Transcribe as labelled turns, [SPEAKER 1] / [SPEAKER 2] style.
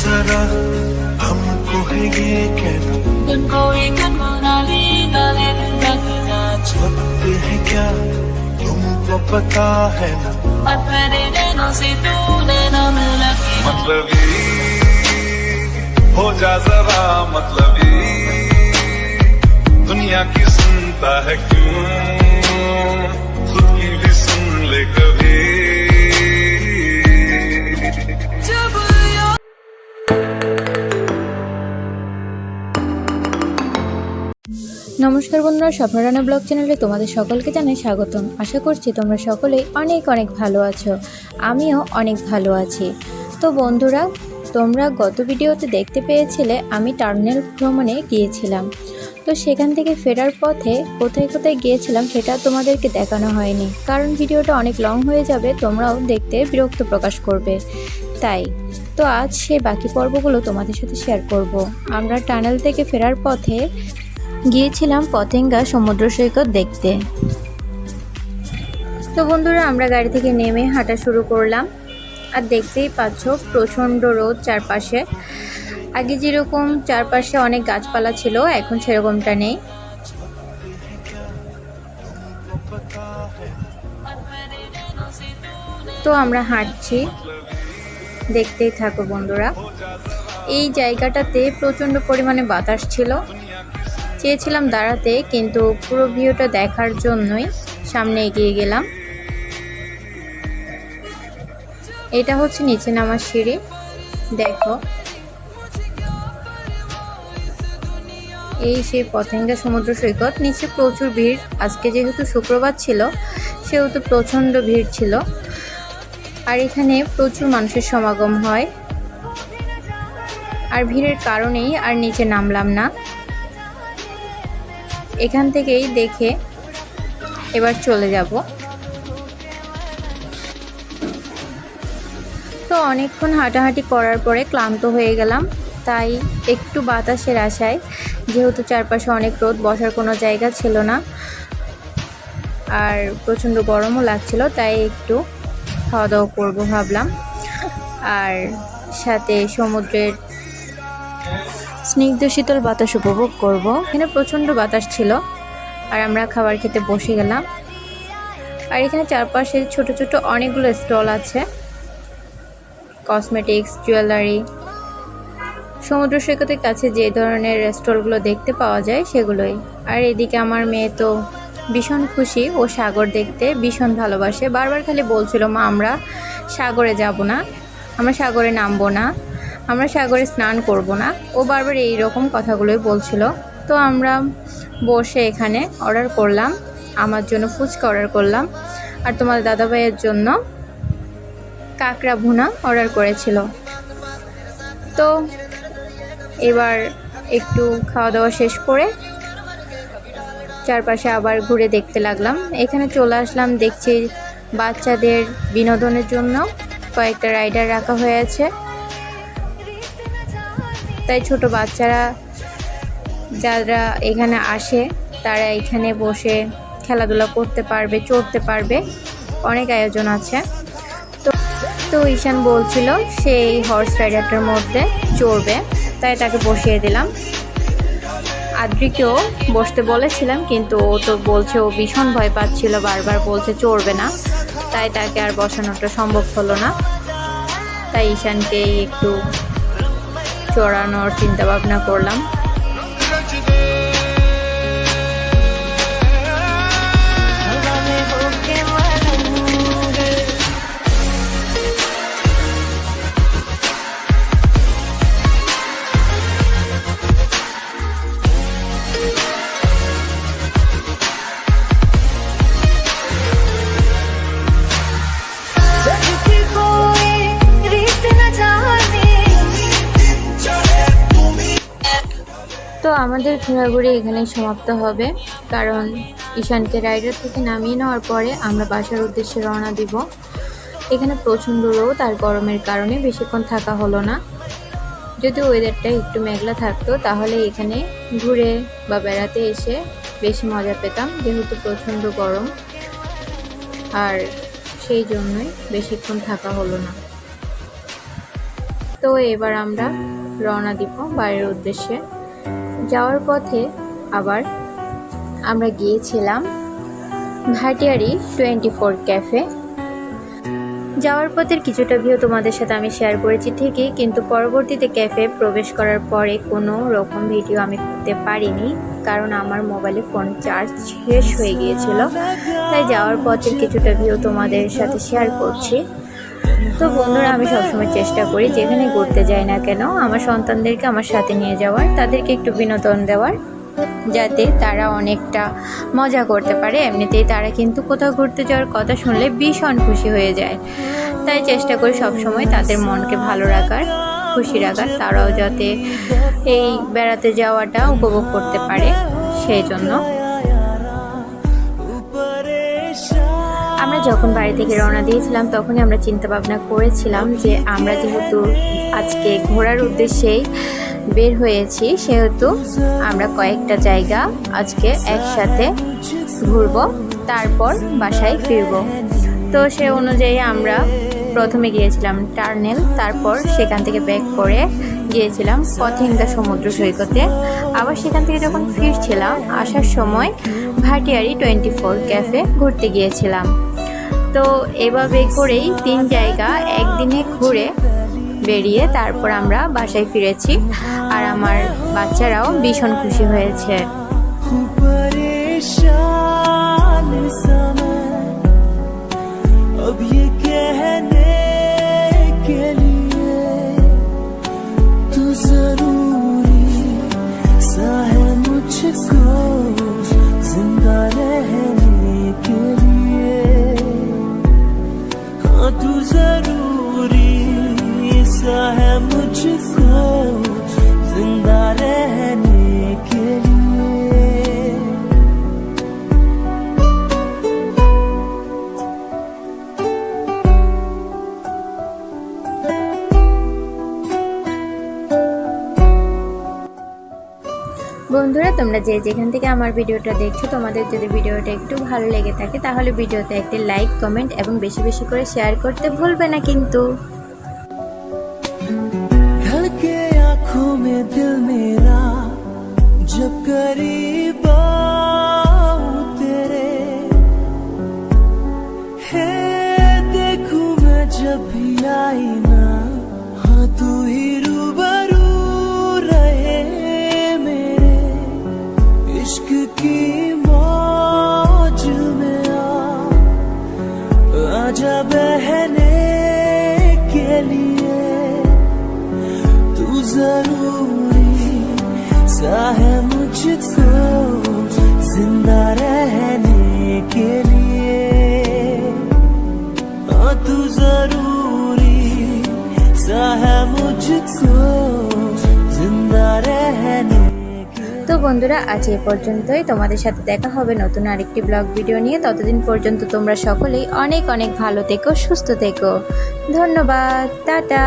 [SPEAKER 1] जरा हमको है ये कहना है क्या? तुमको पता है ना?
[SPEAKER 2] मतलबी हो जा जरा मतलबी दुनिया की सुनता है क्यों?
[SPEAKER 3] নমস্কার বন্ধুরা স্বপ্নরানা ব্লগ চ্যানেলে তোমাদের সকলকে জানাই স্বাগতম। আশা করছি তোমরা সকলেই অনেক অনেক ভালো আছো। আমিও অনেক ভালো আছি। তো বন্ধুরা, তোমরা গত ভিডিওতে দেখতে পেয়েছিলে আমি টার্মিনাল ভ্রমণে গিয়েছিলাম। তো সেখান থেকে ফেরার পথে কোথায় কোথায় গিয়েছিলাম সেটা তোমাদেরকে দেখানো হয়নি। কারণ ভিডিওটা অনেক লং হয়ে যাবে, তোমরাও দেখতে বিরক্ত প্রকাশ করবে। তাই, তো আজ সে বাকি পর্বগুলো তোমাদের সাথে শেয়ার করব। আমরা টানেল থেকে ফেরার পথে গিয়েছিলাম পতেঙ্গা সমুদ্র সৈকত দেখতে। তো বন্ধুরা, আমরা গাড়ি থেকে নেমে হাঁটা শুরু করলাম। আর দেখতেই পাচ্ছ প্রচণ্ড রোদ চারপাশে। আগে যেরকম চারপাশে অনেক গাছপালা ছিল, এখন সেরকমটা নেই। তো আমরা হাঁটছি। দেখতেই থাকো বন্ধুরা। এই জায়গাটাতে প্রচণ্ড পরিমাণে বাতাস ছিল। চেয়েছিলাম দাঁড়াতে, কিন্তু পুরো ভিউটা দেখার জন্যই সামনে এগিয়ে গেলাম। এটা হচ্ছে নিচে নামার সিঁড়ি। দেখো। এই সেই পতেঙ্গা সমুদ্র সৈকত। নিচে প্রচুর ভিড়। আজকে যেহেতু শুক্রবার ছিল, সেহেতু প্রচণ্ড ভিড় ছিল। আর এখানে প্রচুর মানুষের সমাগম হয়। আর ভিড়ের কারণেই আর নিচে নামলাম না। এখান থেকেই দেখে এবার চলে যাব। তো অনেকক্ষণ হাঁটাহাঁটি করার পরে ক্লান্ত হয়ে গেলাম, তাই একটু বাতাসের আশায়, যেহেতু চারপাশে অনেক রোদ, বসার কোনো জায়গা ছিল না। আর প্রচণ্ড গরমও লাগছিল, তাই একটু খাওয়া দাওয়া করব ভাবলাম। আর সাথে সমুদ্রের স্নিগ্ধ শীতল বাতাস উপভোগ করব। এখানে প্রচণ্ড বাতাস ছিল। আর আমরা খাবার খেতে বসে গেলাম। আর এখানে চারপাশে ছোট ছোট অনেকগুলো স্টল আছে। Cosmetics, jewellery. সমুদ্র সৈকতের কাছে যে ধরনের স্টলগুলো দেখতে পাওয়া যায়, সেগুলোই। আর এদিকে আমার মেয়ে তো ভীষণ খুশি। ও সাগর দেখতে ভীষণ ভালোবাসে। বারবার খালি বলছিল, মা, আমরা সাগরে যাব না। আমরা সাগরে নামবো না। আমরা সাগরে স্নান করব না। ও বারবার এই রকম কথাগুলোই বলছিল। তো আমরা বসে এখানে অর্ডার করলাম। আমার জন্য ফুচকা অর্ডার করলাম। আর তোমার দাদাভাইয়ের জন্য কাঁকড়া ভুনা অর্ডার করেছিল। তো এবার একটু খাওয়া দাওয়া শেষ করে চারপাশে আবার ঘুরে দেখতে লাগলাম। এখানে চলে আসলাম, দেখছি বাচ্চাদের বিনোদনের জন্য কয়েকটা রাইডার রাখা হয়েছে তাই ছোট বাচ্চারা যারা এখানে আসে, তারা এখানে বসে খেলাধুলা করতে পারবে, চড়তে পারবে। অনেক আয়োজন আছে। তো তো ঈশান বলছিল সেই হর্স রাইডারটার মধ্যে চড়বে, তাই তাকে বসিয়ে দিলাম। আদ্রিকেও বসতে বলেছিলাম, কিন্তু ও তো বলছে ও ভীষণ ভয় পাচ্ছিল, বারবার বলছে চড়বে না। তাই তাকে আর বসানোটা সম্ভব হলো না। তাই ঈশানকেই একটু চড়ানোর চিন্তা ভাবনা করলাম। আমাদের ঘোরাঘুরি এখানেই সমাপ্ত হবে। কারণ ঈশানকে রাইডার থেকে নামিয়ে নেওয়ার পরে আমরা বাসার উদ্দেশ্যে রওনা দিব। এখানে প্রচণ্ড রোদ আর গরমের কারণে বেশিক্ষণ থাকা হলো না। যদি ওয়েদারটা একটু মেঘলা থাকতো, তাহলে এখানে ঘুরে বা বেড়াতে এসে বেশি মজা পেতাম, যেহেতু প্রচণ্ড গরম। আর সেই জন্যই বেশিক্ষণ থাকা হলো না। তো এবার আমরা রওনা দিব বাড়ির উদ্দেশ্যে। যাওয়ার পথে আবার আমরা গিয়েছিলাম ভাটিয়ারি টোয়েন্টি ফোর ক্যাফে। যাওয়ার পথের কিছুটা ভিউ তোমাদের সাথে আমি শেয়ার করেছি ঠিকই, কিন্তু পরবর্তীতে ক্যাফে প্রবেশ করার পরে কোনো রকম ভিডিও আমি করতে পারিনি, কারণ আমার মোবাইলে ফোন চার্জ শেষ হয়ে গিয়েছিল। তাই যাওয়ার পথের কিছুটা ভিউ তোমাদের সাথে শেয়ার করছি। তো বন্ধুরা, আমি সবসময় চেষ্টা করি যেখানে ঘুরতে যাই না কেন, আমার সন্তানদেরকে আমার সাথে নিয়ে যাওয়ার, তাদেরকে একটু বিনোদন দেওয়ার, যাতে তারা অনেকটা মজা করতে পারে। এমনিতেই তারা কিন্তু কোথাও ঘুরতে যাওয়ার কথা শুনলে ভীষণ খুশি হয়ে যায়। তাই চেষ্টা করি সবসময় তাদের মনকে ভালো রাখার, খুশি রাখার, তারাও যাতে এই বেড়াতে যাওয়াটা উপভোগ করতে পারে, সেই জন্য আমরা যখন বাড়ি থেকে রওনা দিয়েছিলাম, তখনই আমরা চিন্তা ভাবনা করেছিলাম যে আমরা যেহেতু আজকে ঘোরার উদ্দেশ্যেই বের হয়েছি, সেহেতু আমরা কয়েকটা জায়গা আজকে একসাথে ঘুরবো, তারপর বাসায় ফিরবো। তো সে অনুযায়ী আমরা প্রথমে গিয়েছিলাম টার্নেল, তারপর সেখান থেকে ব্যাক করে গিয়েছিলাম পথেঙ্গা সমুদ্র সৈকতে। আবার সেখান থেকে যখন ফিরছিলাম, আসার সময় ভাটিয়ারি টোয়েন্টি ফোর ক্যাফে ঘুরতে গিয়েছিলাম। তো এভাবে করেই তিন জায়গা একদিনে ঘুরে বেরিয়ে তারপর আমরা বাসায় ফিরেছি আর আমার বাচ্চারাও ভীষণ খুশি হয়েছে
[SPEAKER 1] परेशान समय अब ये कहने के लिए मुझको जिंदा रहने के लिए
[SPEAKER 3] বন্ধুরা তোমরা যে যেখান থেকে আমার ভিডিওটা দেখছো তোমাদের যদি ভিডিওটা একটু ভালো লেগে থাকে তাহলে ভিডিওতে একটি লাইক কমেন্ট এবং বেশি বেশি করে শেয়ার করতে ভুলবে না কিন্তু
[SPEAKER 1] करीब तेरे। है, देखूँ मैं जब भी आई ना। हाँ ही रूबरू रहे इश्क की सा है मुझको जिंदा रहने के लिए हाँ तू जरूरी सा है मुझको जिंदा रहने के
[SPEAKER 3] তো বন্ধুরা আজ এ পর্যন্তই তোমাদের সাথে দেখা হবে নতুন আরেকটি ব্লগ ভিডিও নিয়ে ততদিন পর্যন্ত তোমরা সকলেই অনেক অনেক ভালো থেকো সুস্থ থেকো ধন্যবাদ টাটা